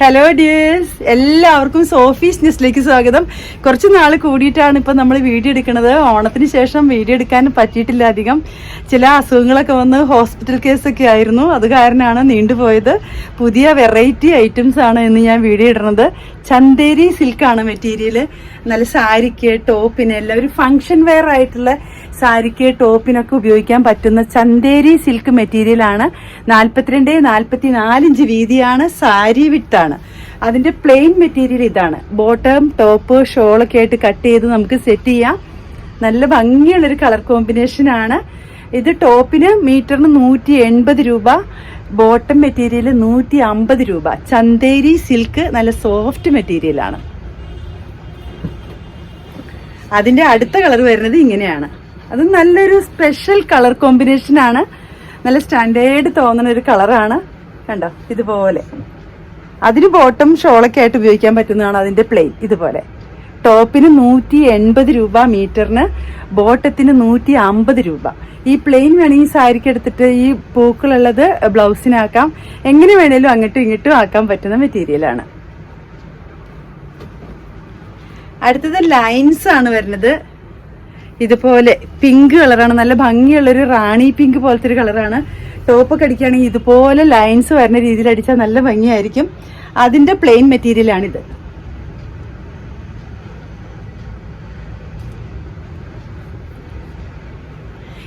Hello dears എല്ലാവർക്കും Sophie's ന്യൂസിലേക്ക് സ്വാഗതം. കുറച്ച് നാൾ കൂടിയിട്ടാണ് ഇപ്പം നമ്മൾ വീഡിയോ എടുക്കുന്നത്. ഓണത്തിന് ശേഷം വീഡിയോ എടുക്കാൻ പറ്റിയിട്ടില്ല അധികം. ചില അസുഖങ്ങളൊക്കെ വന്ന് ഹോസ്പിറ്റൽ കേസൊക്കെ ആയിരുന്നു. അത് കാരണമാണ് നീണ്ടുപോയത്. പുതിയ വെറൈറ്റി ഐറ്റംസ് ആണ് ഇന്ന് ഞാൻ വീഡിയോ ഇടുന്നത്. ചന്തേരി സിൽക്കാണ് മെറ്റീരിയൽ നല്ല സാരിക്ക് ടോപ്പിന് എല്ലാം ഒരു ഫങ്ഷൻ വെയർ ആയിട്ടുള്ള സാരിക്ക് ടോപ്പിനൊക്കെ ഉപയോഗിക്കാൻ പറ്റുന്ന ചന്തേരി സിൽക്ക് മെറ്റീരിയലാണ് നാൽപ്പത്തിരണ്ട് നാൽപ്പത്തി നാലിഞ്ച് വീതിയാണ് സാരി വിട്ടാണ് അതിന്റെ പ്ലെയിൻ മെറ്റീരിയൽ ഇതാണ്. ബോട്ടം ടോപ്പ് ഷോളൊക്കെ ആയിട്ട് കട്ട് ചെയ്ത് നമുക്ക് സെറ്റ് ചെയ്യാം. നല്ല ഭംഗിയുള്ളൊരു കളർ കോമ്പിനേഷൻ ആണ്. ഇത് ടോപ്പിന് മീറ്ററിന് നൂറ്റി എൺപത് രൂപ ബോട്ടം മെറ്റീരിയൽ നൂറ്റി അമ്പത് രൂപ. ചന്തേരി സിൽക്ക് നല്ല സോഫ്റ്റ് മെറ്റീരിയൽ ആണ്. അതിന്റെ അടുത്ത കളർ വരുന്നത് ഇങ്ങനെയാണ്. അത് നല്ലൊരു സ്പെഷ്യൽ കളർ കോമ്പിനേഷൻ ആണ്. നല്ല സ്റ്റാൻഡേർഡ് തോന്നുന്ന ഒരു കളറാണ് കണ്ടോ? ഇതുപോലെ. അതിന് ബോട്ടം ഷോളൊക്കെ ആയിട്ട് ഉപയോഗിക്കാൻ പറ്റുന്നതാണ് അതിന്റെ പ്ലെയിൻ ഇതുപോലെ. ടോപ്പിന് നൂറ്റി എൺപത് രൂപ മീറ്ററിന് ബോട്ടത്തിന് നൂറ്റി അമ്പത് രൂപ. ഈ പ്ലെയിൻ വേണമെങ്കിൽ സാരിക്ക് എടുത്തിട്ട് ഈ പൂക്കളുള്ളത് ബ്ലൗസിനാക്കാം. എങ്ങനെ വേണേലും അങ്ങോട്ടും ഇങ്ങോട്ടും ആക്കാൻ പറ്റുന്ന മെറ്റീരിയലാണ് അടുത്തത് ലൈൻസ് ആണ് വരുന്നത്. ഇതുപോലെ പിങ്ക് കളറാണ് നല്ല ഭംഗിയുള്ളൊരു റാണി പിങ്ക് പോലത്തെ ഒരു കളറാണ് ടോപ്പൊക്കെ അടിക്കുകയാണെങ്കിൽ ഇതുപോലെ ലൈൻസ് വരുന്ന രീതിയിൽ അടിച്ചാൽ നല്ല ഭംഗിയായിരിക്കും. അതിന്റെ പ്ലെയിൻ മെറ്റീരിയലാണിത്